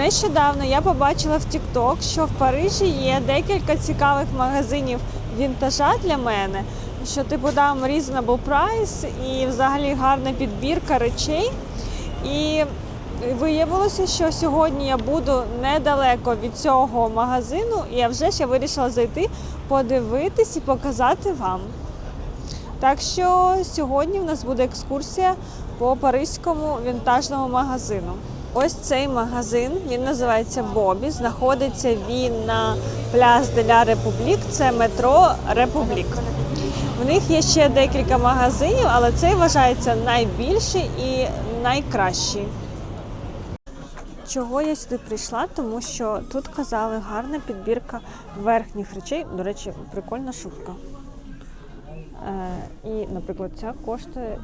Нещодавно я побачила в TikTok, що в Парижі є декілька цікавих магазинів вінтажа для мене. Що типу там reasonable price і взагалі гарна підбірка речей. І виявилося, що сьогодні я буду недалеко від цього магазину, і я вже ще вирішила зайти, подивитись і показати вам. Так що сьогодні в нас буде екскурсія по паризькому вінтажному магазину. Ось цей магазин, він називається Бобі. Знаходиться він на пляж де ля Републік, це метро Републік. В них є ще декілька магазинів, але цей вважається найбільший і найкращий. Чого я сюди прийшла? Тому що тут казали гарна підбірка верхніх речей. До речі, прикольна шубка. Е, і, наприклад, ця коштує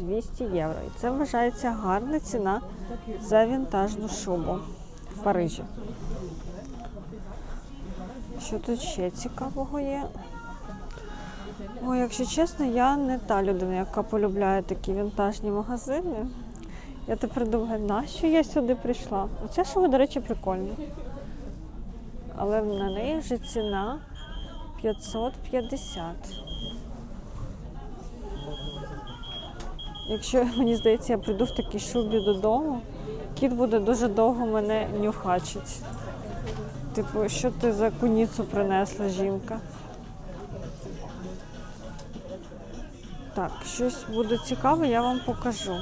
200 євро. І це вважається гарна ціна за вінтажну шубу в Парижі. Що тут ще цікавого є? О, якщо чесно, я не та людина, яка полюбляє такі вінтажні магазини. Я тепер думаю, нащо я сюди прийшла? Оця шуба, до речі, прикольна. Але на неї вже ціна 550. Якщо мені здається, я прийду в такій шубі додому, кіт буде дуже довго мене нюхачить. Типу, що ти за куніцу принесла жінка? Так, щось буде цікаве, я вам покажу.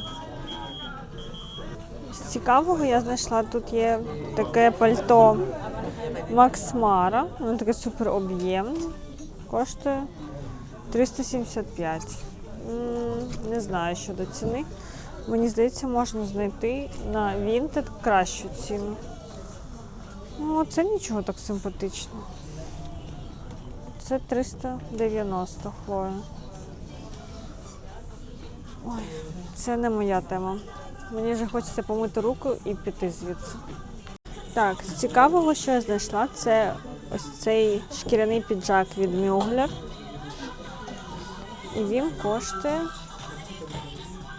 З цікавого я знайшла, тут є таке пальто Макс Мара. Воно таке супер об'ємне. Коштує 375. Не знаю щодо ціни. Мені здається, можна знайти на Vinted кращу ціну. Ну, це нічого так симпатично. Це 390 хлоя. Ой, це не моя тема. Мені вже хочеться помити руку і піти звідси. Так, з цікавого, що я знайшла, це ось цей шкіряний піджак від Мюглер. І він коштує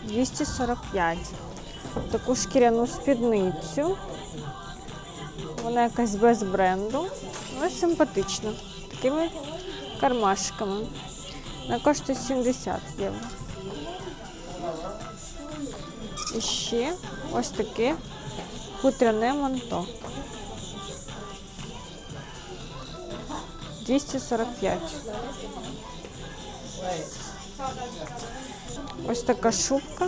245. Таку шкіряну спідницю. Вона якась без бренду, але симпатична. Такими кармашками. Вона коштує 70 євро. І ще ось таке хутряне манто. 245. Ось така шубка.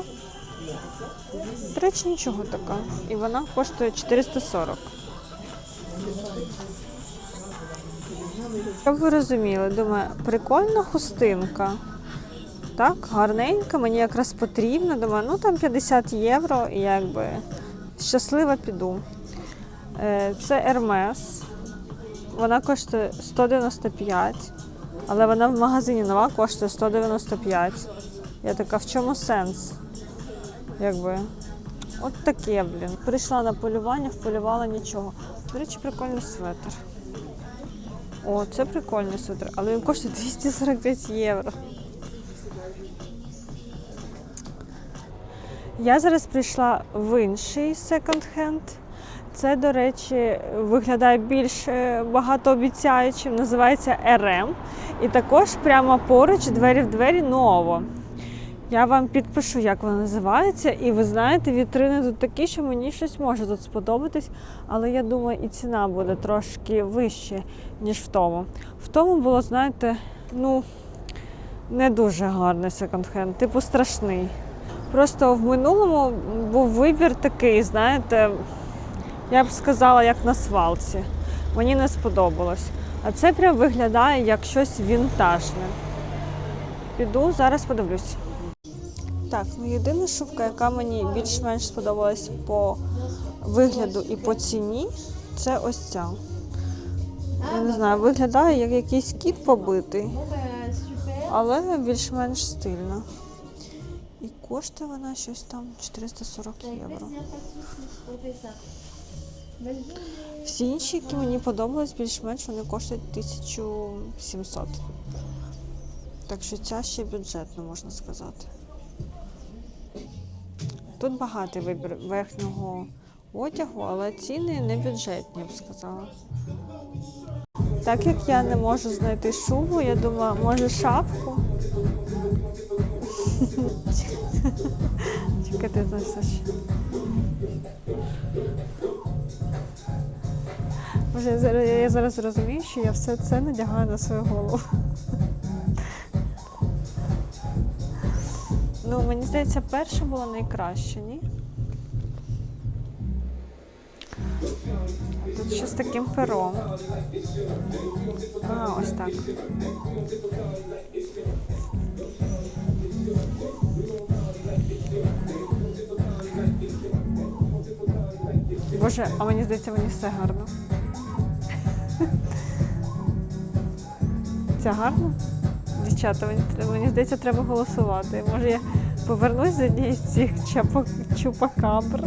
До речі, нічого така. І вона коштує 440. Щоб ви розуміли, думаю, прикольна хустинка. Так, гарненька, мені якраз потрібно. Думаю, ну там 50 євро і якби щаслива піду. Е, Це Hermes. Вона коштує 195, але вона в магазині нова коштує 195. Я така, в чому сенс? Якби. От таке, блін. Прийшла на полювання, вполювала нічого. До речі, прикольний светр. О, це прикольний светр, але він коштує 245 євро. Я зараз прийшла в інший секонд-хенд. Це, до речі, виглядає більш е, багатообіцяючим, називається РМ. І також прямо поруч двері в двері ново. Я вам підпишу, як воно називається, і ви знаєте, вітрини тут такі, що мені щось може тут сподобатись, але я думаю, і ціна буде трошки вище, ніж в тому. В тому було, знаєте, ну не дуже гарний секонд-хенд, типу страшний. Просто в минулому був вибір такий, знаєте, я б сказала, як на свалці. Мені не сподобалось. А це прям виглядає як щось вінтажне. Піду, зараз подивлюсь. Так, ну єдина шубка, яка мені більш-менш сподобалась по вигляду і по ціні, це ось ця. Я не знаю, виглядає як якийсь кіт побитий, але більш-менш стильно. І коштує вона щось там 440 євро. Всі інші, які мені подобались, більш-менш вони коштують 1700. Так що ця ще бюджетна, можна сказати. Тут багатий вибір верхнього одягу, але ціни не бюджетні, я б сказала. Так як я не можу знайти шубу, я думаю, може шапку. Чекай, ти знаєш що. Я зараз, я зараз розумію, що я все це надягаю на свою голову. Ну, мені здається, перше було найкраще, ні? Тут ще з таким пером. А, ось так. Боже, а мені здається, мені все гарно. Це гарно? Дівчата, мені, здається, треба голосувати. Може, я повернусь з однієї з цих чупакабр.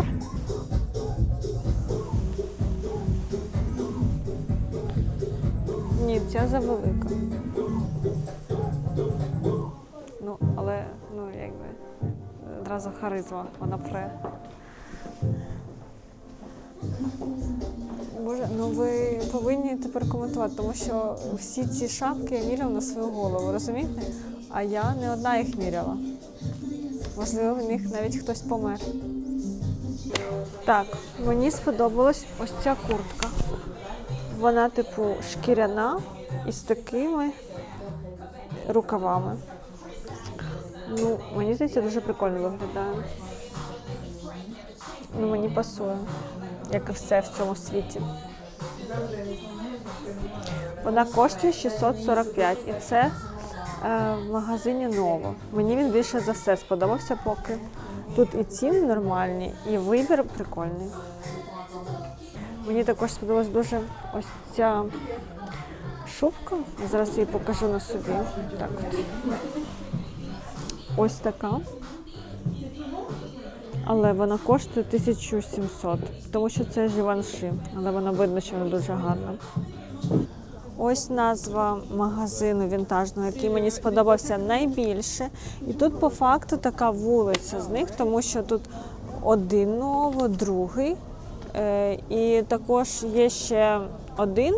Ні, ця завелика. Ну, але, ну, якби, одразу харизма, вона пре. Боже, ну ви повинні тепер коментувати, тому що всі ці шапки я міряв на свою голову, розумієте? А я не одна їх міряла. Можливо, в них навіть хтось помер. Так, мені сподобалась ось ця куртка. Вона, типу, шкіряна і з такими рукавами. Ну, мені здається, дуже прикольно виглядає. Ну, мені пасує, як і все в цьому світі. Вона коштує 645 і це е, в магазині Ново. Мені він більше за все сподобався поки. Тут і ціни нормальні, і вибір прикольний. Мені також сподобалась дуже ось ця шубка. Зараз її покажу на собі. Так от. Ось така. Але вона коштує 1700, тому що це Живанши, але вона видно, що вона дуже гарна. Ось назва магазину вінтажного, який мені сподобався найбільше. І тут по факту така вулиця з них, тому що тут один ново, другий. Е, і також є ще один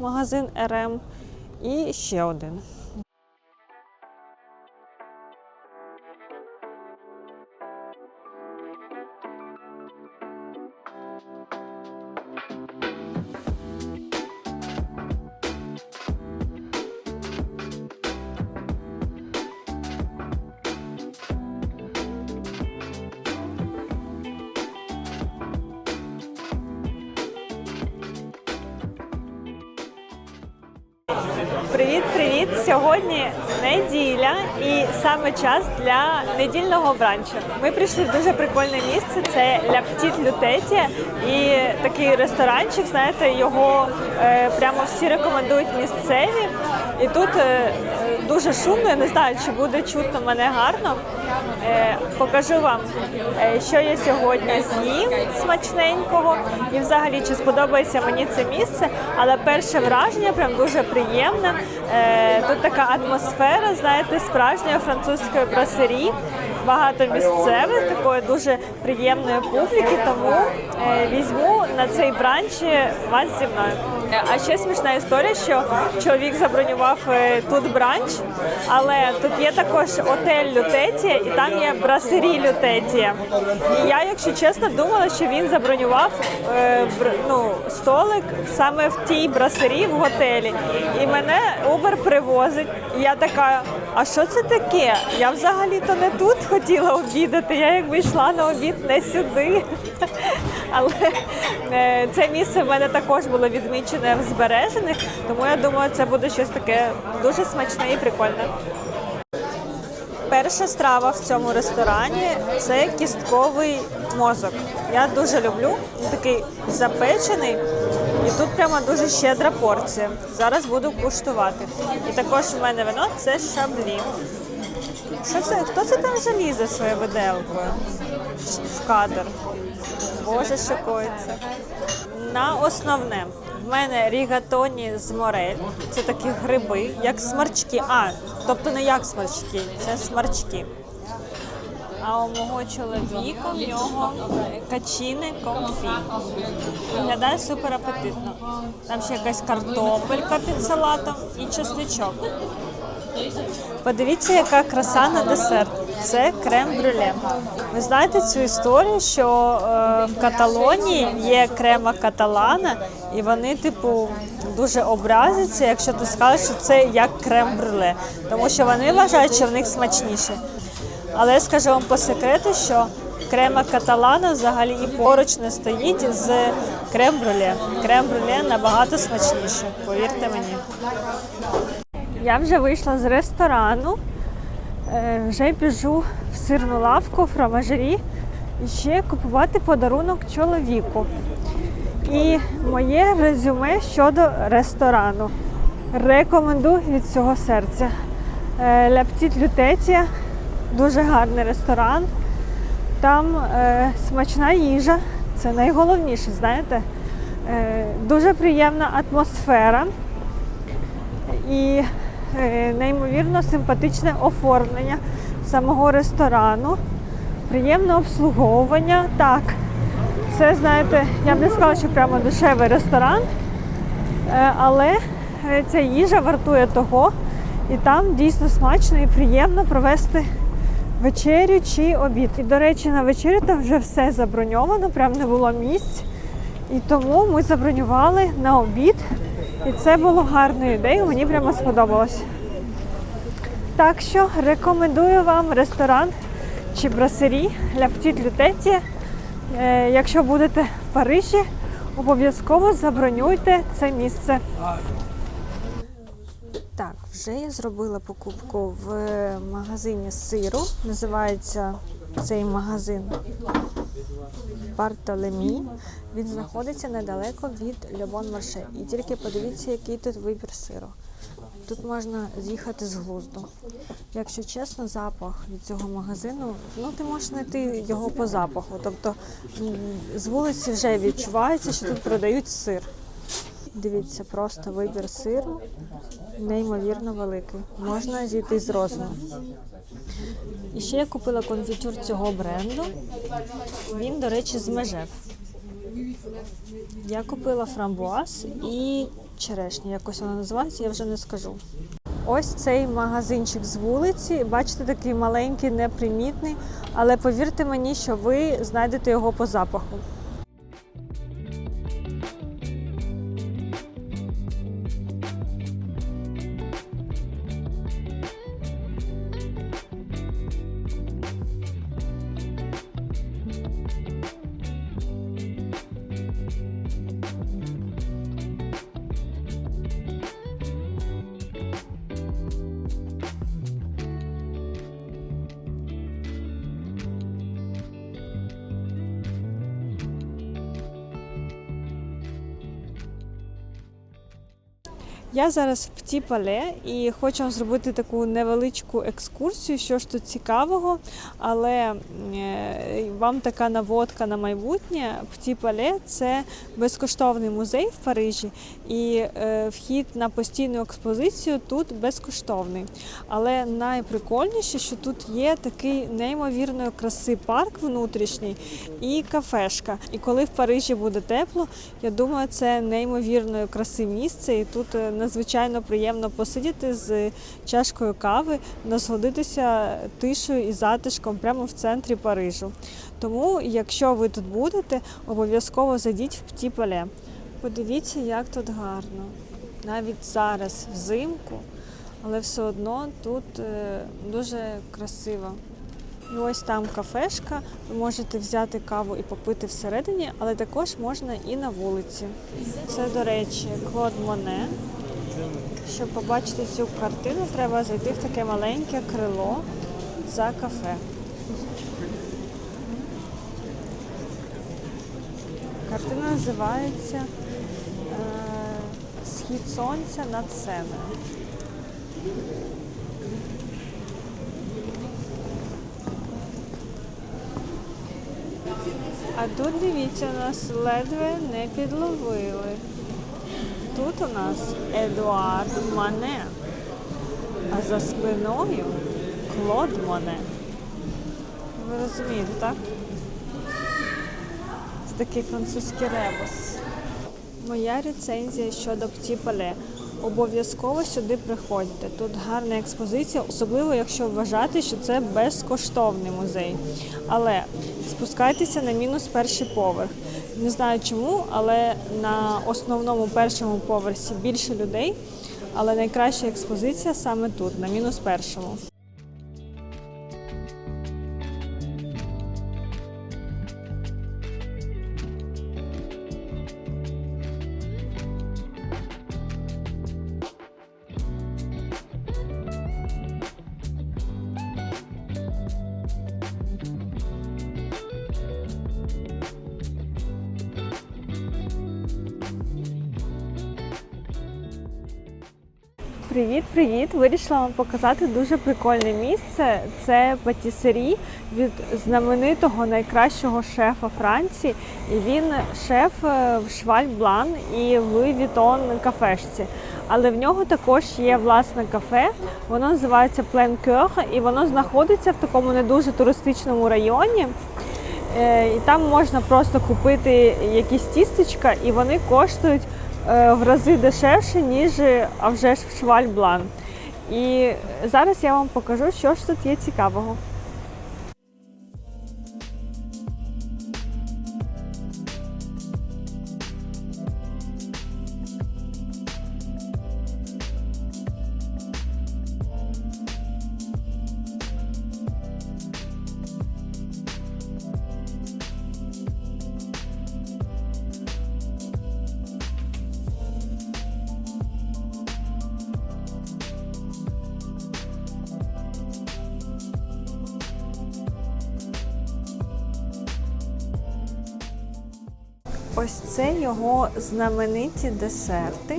магазин РМ і ще один. Час для недільного бранчу. Ми прийшли в дуже прикольне місце. Це Ля Птіт Лютеті. І такий ресторанчик, знаєте, його е, прямо всі рекомендують місцеві. І тут е, дуже шумно, я не знаю, чи буде чутно мене гарно. Е, покажу вам, е, що я сьогодні з'їм смачненького, і взагалі чи сподобається мені це місце. Але перше враження прям дуже приємне. Е, тут така атмосфера, знаєте, справжньої французької брасерії. Багато місцевих, такої дуже приємної публіки, тому е, візьму на цей бранч вас зі мною. Е, А ще смішна історія, що чоловік забронював тут бранч, але тут є також отель Лютетія і там є брасері Лютетія. І я, якщо чесно, думала, що він забронював бр- ну, столик саме в тій брасері в готелі. І мене Uber привозить. І я така, а що це таке? Я взагалі-то не тут хотіла обідати. Я якби йшла на обід не сюди. Але е, це місце в мене також було відмічене в збережених, тому я думаю, це буде щось таке дуже смачне і прикольне. Перша страва в цьому ресторані це кістковий мозок. Я дуже люблю. Він такий запечений, і тут прямо дуже щедра порція. Зараз буду куштувати. І також в мене вино це шаблі. Що це? Хто це там вже лізе своєю виделкою? В кадр. Боже, шокується. На основне в мене рігатоні з морель. Це такі гриби, як смарчки. А, тобто не як смарчки, це смарчки. А у мого чоловіка в нього качини комфі. Виглядає супер апетитно. Там ще якась картопелька під салатом і чесничок. Подивіться, яка краса на десерт. Це крем-брюле. Ви знаєте цю історію, що е, в Каталонії є крема каталана, і вони, типу, дуже образяться, якщо ти скажеш, що це як крем-брюле, тому що вони вважають, що в них смачніше. Але я скажу вам по секрету, що крема каталана взагалі і поруч не стоїть з крем-брюле. Крем-брюле набагато смачніше, повірте мені. Я вже вийшла з ресторану, е, вже біжу в сирну лавку в фрамажері і ще купувати подарунок чоловіку. І моє резюме щодо ресторану. Рекомендую від всього серця. Е, Ля Птіт Лютеція дуже гарний ресторан. Там е, смачна їжа, це найголовніше, знаєте. Е, дуже приємна атмосфера і е, неймовірно симпатичне оформлення самого ресторану, приємне обслуговування. Так, це, знаєте, я б не сказала, що прямо дешевий ресторан, е, але е, ця їжа вартує того, і там дійсно смачно і приємно провести вечерю чи обід. І, до речі, на вечерю там вже все заброньовано, прям не було місць. І тому ми забронювали на обід. І це було гарною ідеєю, мені прямо сподобалось. Так що рекомендую вам ресторан чи брасері Ля Птіт Лютеція. Е, Якщо будете в Парижі, обов'язково забронюйте це місце. Вже я зробила покупку в магазині сиру. Називається цей магазин Бартолемі. Він знаходиться недалеко від Льобон Марше. І тільки подивіться, який тут вибір сиру. Тут можна з'їхати з глузду. Якщо чесно, запах від цього магазину, ну ти можеш знайти його по запаху. Тобто з вулиці вже відчувається, що тут продають сир. Дивіться, просто вибір сиру неймовірно великий. Можна зійти з розуму. І ще я купила конфітюр цього бренду. Він, до речі, з межев. Я купила фрамбуаз і черешню. Якось вона називається, я вже не скажу. Ось цей магазинчик з вулиці. Бачите, такий маленький, непримітний, але повірте мені, що ви знайдете його по запаху. Я зараз в Птіпале і хочу зробити таку невеличку екскурсію, що ж тут цікавого, але е, вам така наводка на майбутнє. Птіпале це безкоштовний музей в Парижі, і е, вхід на постійну експозицію тут безкоштовний. Але найприкольніше, що тут є такий неймовірної краси парк внутрішній і кафешка. І коли в Парижі буде тепло, я думаю, це неймовірної краси місце, і тут е, надзвичайно приємно посидіти з чашкою кави, насолодитися тишою і затишком прямо в центрі Парижу. Тому, якщо ви тут будете, обов'язково зайдіть в Птіпале. Подивіться, як тут гарно. Навіть зараз взимку, але все одно тут е, дуже красиво. І ось там кафешка. Ви можете взяти каву і попити всередині, але також можна і на вулиці. Це, до речі, Клод Моне. Щоб побачити цю картину, треба зайти в таке маленьке крило за кафе. Картина називається е, Схід сонця над сценою. А тут дивіться, нас ледве не підловили. Тут у нас Едуард Мане, а за спиною Клод Моне. Ви розумієте, так? Це такий французький ребус. Моя рецензія щодо птіпале. Обов'язково сюди приходьте. Тут гарна експозиція, особливо якщо вважати, що це безкоштовний музей. Але спускайтеся на мінус перший поверх. Не знаю чому, але на основному першому поверсі більше людей. Але найкраща експозиція саме тут, на мінус першому. Привіт, привіт! Вирішила вам показати дуже прикольне місце. Це патісері від знаменитого найкращого шефа Франції. І він шеф е, в Шваль Блан і в Вітон кафешці. Але в нього також є власне кафе. Воно називається Plein Coeur, і воно знаходиться в такому не дуже туристичному районі. Е, І там можна просто купити якісь тістечка, і вони коштують в рази дешевше, ніж е, а вже ж в Швальблан. І зараз я вам покажу, що ж тут є цікавого. Знамениті десерти.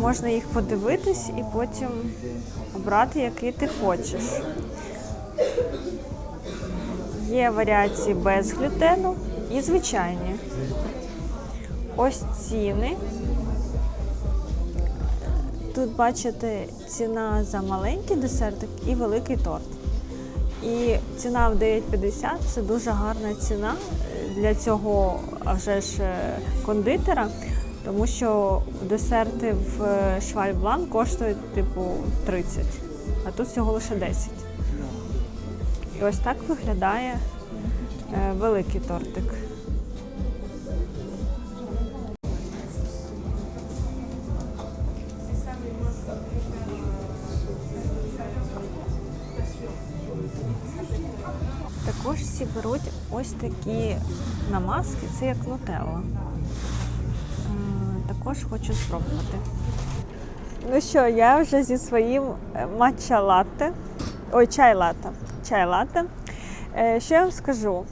Можна їх подивитись і потім обрати, який ти хочеш. Є варіації без глютену і звичайні. Ось ціни. Тут бачите ціна за маленький десертик і великий торт. І ціна в 9,50 це дуже гарна ціна е, для цього вже ж кондитера, тому що десерти в е, Швальблан коштують типу 30, а тут всього лише 10. І ось так виглядає е, великий тортик. Ось такі намазки, це як нутелла. Е, Також хочу спробувати. Ну що, я вже зі своїм матча латте, ой, чай латте. Чай латте. Е, Що я вам скажу?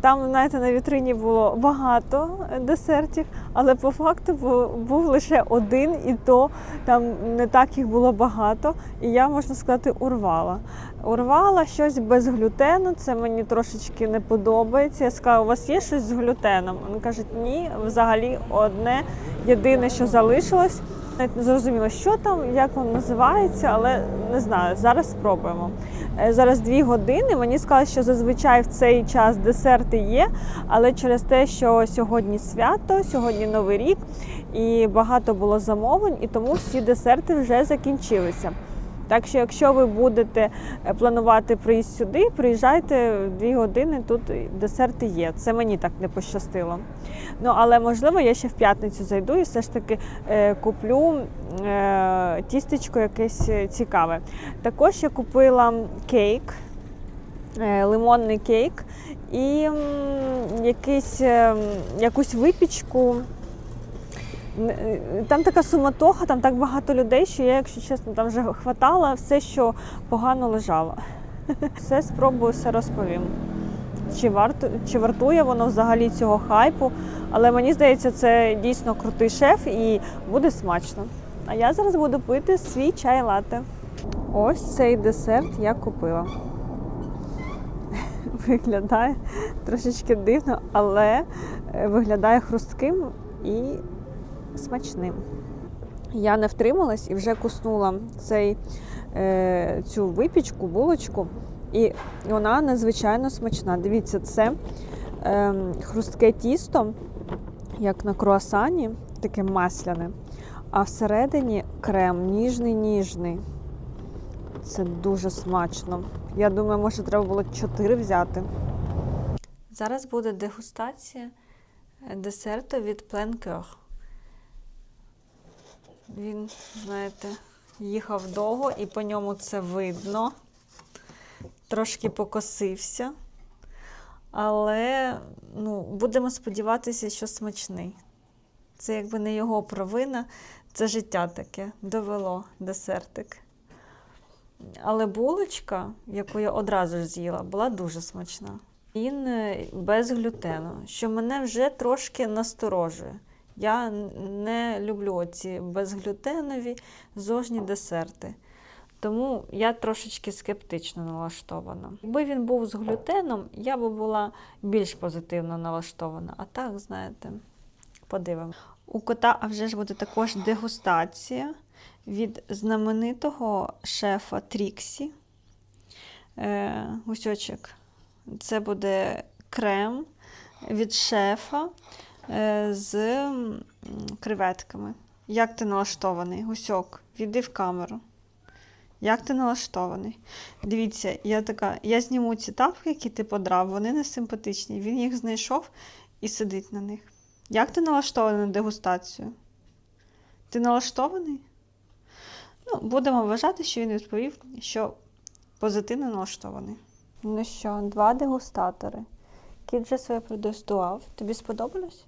Там, знаєте, на вітрині було багато десертів, але по факту бу- був лише один, і то там не так їх було багато. І я, можна сказати, урвала. Урвала щось без глютену, це мені трошечки не подобається. Я сказала, у вас є щось з глютеном? Вони кажуть, ні, взагалі одне єдине, що залишилось. Навіть не зрозуміла, що там, як воно називається, але не знаю. Зараз спробуємо. Е, Зараз дві години. Мені сказали, що зазвичай в цей час десерти є, але через те, що сьогодні свято, сьогодні новий рік, і багато було замовлень, і тому всі десерти вже закінчилися. Так що, якщо ви будете е, планувати приїзд сюди, приїжджайте дві години. Тут десерти є. Це мені так не пощастило. Ну але можливо, я ще в п'ятницю зайду і все ж таки е, куплю е, тістечко якесь е, цікаве. Також я купила кейк, е, лимонний кейк і якийсь, якусь випічку. Е, Там така суматоха, там так багато людей, що я, якщо чесно, там вже хватала все, що погано лежало. Все спробую, все розповім. Чи, варто, чи вартує воно взагалі цього хайпу, але мені здається, це дійсно крутий шеф і буде смачно. А я зараз буду пити свій чай латте. Ось цей десерт я купила. Виглядає трошечки дивно, але е, виглядає хрустким і смачним. Я не втрималась і вже куснула цей е, цю випічку, булочку, і вона надзвичайно смачна. Дивіться, це е, хрустке тісто, як на круасані, таке масляне, а всередині крем ніжний ніжний. Це дуже смачно. Я думаю, може, треба було 4 взяти. Зараз буде дегустація е, десерту від Coeur. Він, знаєте, їхав довго і по ньому це видно. Трошки покосився. Але ну, будемо сподіватися, що смачний. Це якби не його провина, це життя таке довело десертик. Але булочка, яку я одразу ж з'їла, була дуже смачна. Він е, без глютену, що мене вже трошки насторожує. Я не люблю ці безглютенові зожні десерти. Тому я трошечки скептично налаштована. Якби він був з глютеном, я би була більш позитивно налаштована. А так, знаєте, подивимо. У кота а вже ж буде також дегустація від знаменитого шефа Тріксі. Е, гусьочок. Це буде крем від шефа з креветками. Як ти налаштований? Гусьок, віди в камеру. Як ти налаштований? Дивіться, я така, я зніму ці тапки, які ти подрав, вони не симпатичні. Він їх знайшов і сидить на них. Як ти налаштований на дегустацію? Ти налаштований? Ну, будемо вважати, що він відповів, що позитивно налаштований. Ну що, два дегустатори. Кіт вже своє продегустував. Тобі сподобалось?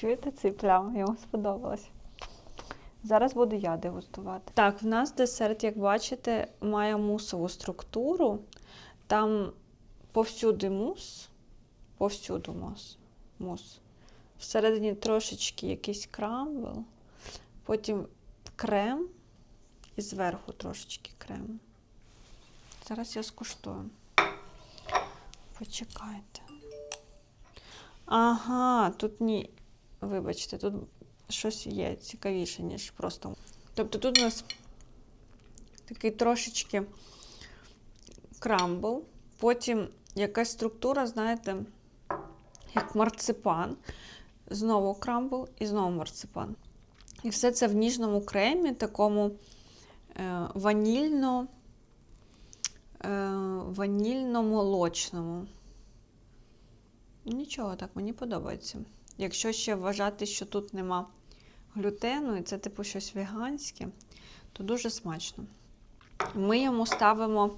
Чуєте цей плям? Йому сподобалось. Зараз буду я дегустувати. Так, в нас десерт, як бачите, має мусову структуру. Там повсюди мус, повсюду мус. мус. Всередині трошечки якийсь крамбл, потім крем і зверху трошечки крем. Зараз я скуштую. Почекайте. Ага, тут ні. Вибачте, тут щось є цікавіше, ніж просто. Тобто тут у нас такий трошечки крамбл, потім якась структура, знаєте, як марципан, знову крамбл і знову марципан. І все це в ніжному кремі, такому е, ванільно, е, ванільно-молочному. Нічого так, мені подобається. Якщо ще вважати, що тут нема глютену, і це типу щось веганське, то дуже смачно. Ми йому ставимо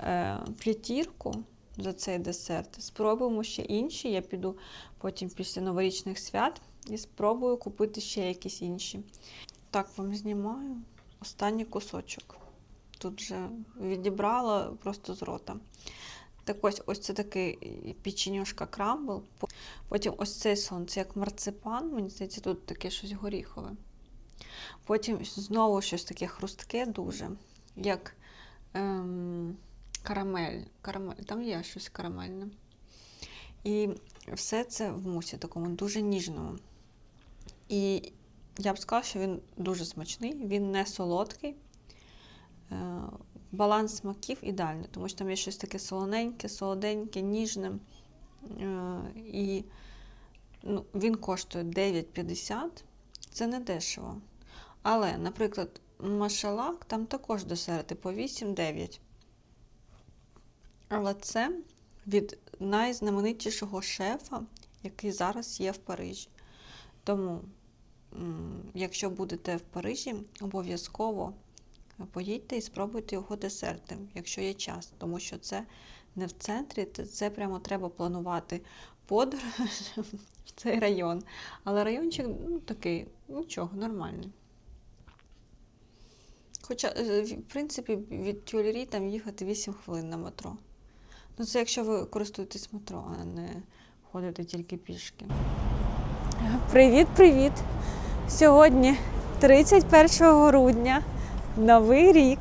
е, п'ятірку за цей десерт. Спробуємо ще інші. Я піду потім після новорічних свят і спробую купити ще якісь інші. Так, вам знімаю останній кусочок. Тут вже відібрала просто з рота. Так ось ось це такий печенюшка крамбл. Потім ось цей сон, це як марципан, мені здається, тут таке щось горіхове. Потім знову щось таке хрустке дуже, як ем, карамель. карамель. Там є щось карамельне. І все це в мусі такому дуже ніжному. І я б сказала, що він дуже смачний, він не солодкий. Е, Баланс смаків ідеальний, тому що там є щось таке солоненьке, солоденьке, ніжне. Е, І ну, він коштує 9,50. Це не дешево. Але, наприклад, машалак там також десерти по 8-9. Але це від найзнаменитішого шефа, який зараз є в Парижі. Тому, якщо будете в Парижі, обов'язково поїдьте і спробуйте його десерти, якщо є час, тому що це не в центрі, це, прямо треба планувати подорож в цей район. Але райончик ну, такий, нічого, нормальний. Хоча, е, в принципі, від Тюльрі там їхати 8 хвилин на метро. Ну, це якщо ви користуєтесь метро, а не ходите тільки пішки. Привіт, привіт! Сьогодні 31 грудня, Новий рік.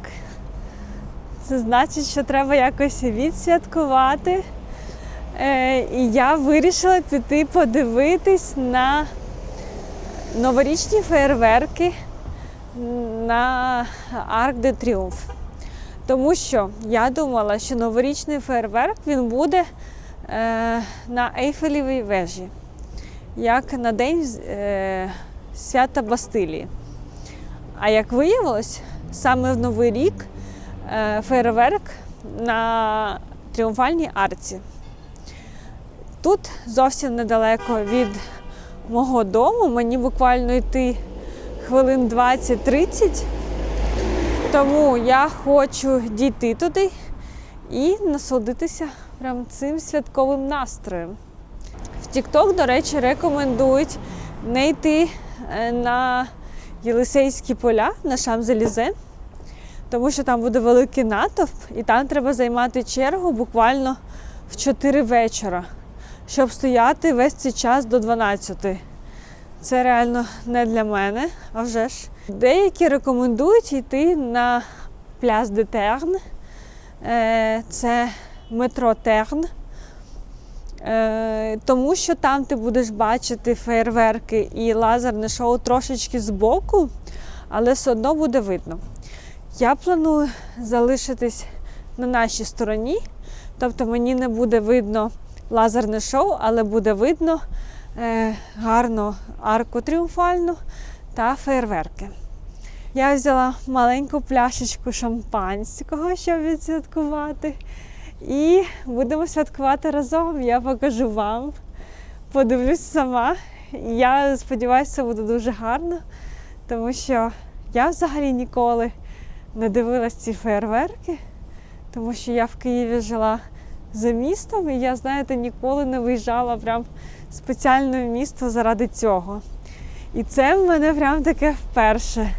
Це значить, що треба якось відсвяткувати. Е, і я вирішила піти подивитись на новорічні феєрверки на Арк де Тріумф. Тому що я думала, що новорічний фейерверк він буде е, на Ейфелевій вежі, як на день е, свята Бастилії. А як виявилось, саме в Новий рік е, фейерверк на тріумфальній арці. Тут зовсім недалеко від мого дому, мені буквально йти хвилин 20-30. Тому я хочу дійти туди і насолодитися прям цим святковим настроєм. В TikTok, до речі, рекомендують не йти е, на Єлисейські поля на Шамзелізе, тому що там буде великий натовп, і там треба займати чергу буквально в 4 вечора, щоб стояти весь цей час до 12. Це реально не для мене, а вже ж. Деякі рекомендують йти на пляс де Терн. Е, Це метро Терн. Е, Тому що там ти будеш бачити фейерверки і лазерне шоу трошечки збоку, але все одно буде видно. Я планую залишитись на нашій стороні, тобто мені не буде видно лазерне шоу, але буде видно е, гарно арку тріумфальну та фейерверки. Я взяла маленьку пляшечку шампанського, щоб відсвяткувати. І будемо святкувати разом. Я покажу вам. Подивлюсь сама. Я сподіваюся, це буде дуже гарно, тому що я взагалі ніколи не дивилась ці фейерверки, тому що я в Києві жила за містом, і я, знаєте, ніколи не виїжджала прям спеціально в місто заради цього. І це в мене прям таке вперше.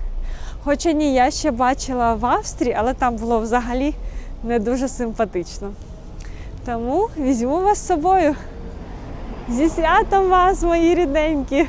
Хоча ні, я ще бачила в Австрії, але там було взагалі не дуже симпатично. Тому візьму вас з собою. Зі святом вас, мої рідненькі!